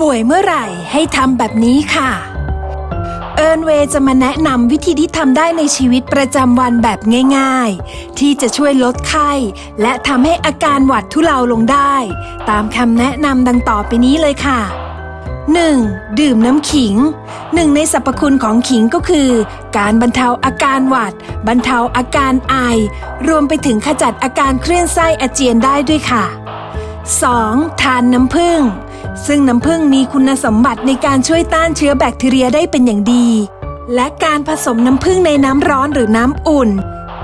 ป่วยเมื่อไหร่ให้ทำแบบนี้ค่ะ เอิร์นเวย์จะมาแนะนำวิธีที่ทำได้ในชีวิตประจำวันแบบง่าย ๆ ที่จะช่วยลดไข้ และทำให้อาการหวัดทุเลาลงได้ ตามคำแนะนำดังต่อไปนี้เลยค่ะ 1. ดื่มน้ำขิงหนึ่งในสรรพคุณของขิงก็คือ การบรรเทาอาการหวัด บรรเทาอาการไอ รวมไปถึงขจัดอาการคลื่นไส้อาเจียนได้ด้วยค่ะ 2. ทานน้ำผึ้ง ซึ่งน้ำผึ้งมีคุณสมบัติในการช่วยต้านเชื้อแบคทีเรียได้เป็นอย่างดี และการผสมน้ำผึ้งในน้ำร้อนหรือน้ำอุ่น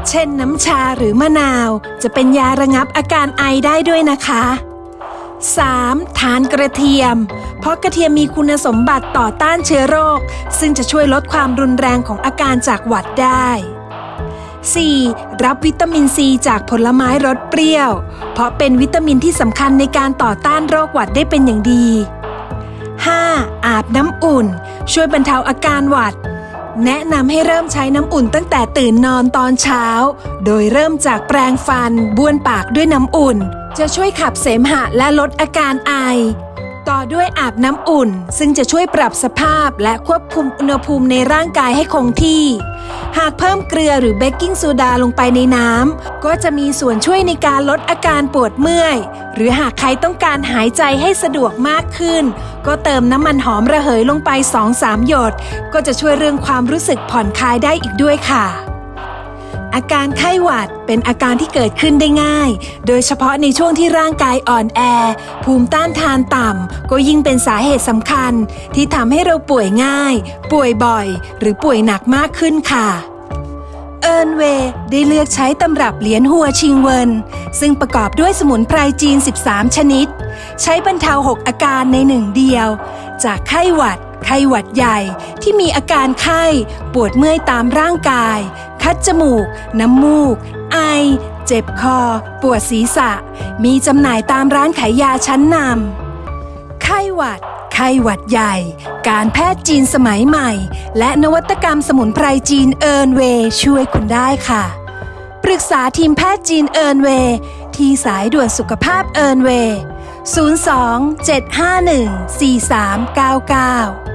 เช่นน้ำชาหรือมะนาว จะเป็นยาระงับอาการไอได้ด้วยนะคะ 3. ทานกระเทียม เพราะกระเทียมมีคุณสมบัติต่อต้านเชื้อโรค ซึ่งจะช่วยลดความรุนแรงของอาการจากหวัดได้ 4. รับวิตามินซีจากผลไม้รสเปรี้ยว เพราะเป็นวิตามินที่สำคัญในการต่อต้านโรคหวัดได้เป็นอย่างดี 5. อาบน้ำอุ่น ช่วยบรรเทาอาการหวัด แนะนำให้เริ่มใช้น้ำอุ่นตั้งแต่ตื่นนอนตอนเช้า โดยเริ่มจากแปรงฟันบ้วนปากด้วยน้ำอุ่น จะช่วยขับเสมหะและลดอาการไอ ต่อด้วยอาบน้ำอุ่น ซึ่งจะช่วยปรับสภาพและควบคุมอุณหภูมิในร่างกายให้คงที่ หากเพิ่มเกลือหรือเบกกิ้งโซดาลงไปในน้ำก็จะมีส่วนช่วยในการลดอาการปวดเมื่อย หรือหากใครต้องการหายใจให้สะดวกมากขึ้น ก็เติมน้ำมันหอมระเหยลงไป 2-3 หยด ก็จะช่วยเรื่องความรู้สึกผ่อนคลายได้อีกด้วยค่ะ อาการไข้หวัดเป็นอาการที่เกิดขึ้นได้ง่าย โดยเฉพาะในช่วงที่ร่างกายอ่อนแอ ภูมิต้านทานต่ำ ก็ยิ่งเป็นสาเหตุสำคัญ ที่ทำให้เราป่วยง่าย ป่วยบ่อย หรือป่วยหนักมากขึ้นค่ะเอิร์นเวย์ได้เลือกใช้ตำรับเหรียญหัวชิงเวิน ซึ่งประกอบด้วยสมุนไพรจีน 13 ชนิด ใช้บรรเทา 6 อาการในหนึ่งเดียว จากไข้หวัด ไข้หวัดใหญ่ที่มีอาการไข้ปวดเมื่อยตามร่างกาย คัดจมูก น้ำมูก ไอ เจ็บคอ ปวดศีรษะ มีจำหน่ายตามร้านขายยาชั้นนำไข้หวัด ไข้หวัดใหญ่ การแพทย์จีนสมัยใหม่ และนวัตกรรมสมุนไพรจีนเอิร์นเวย์ช่วยคุณได้ค่ะ ปรึกษาทีมแพทย์จีนเอิร์นเวย์ที่สายด่วนสุขภาพเอิร์นเวย์02 751 4399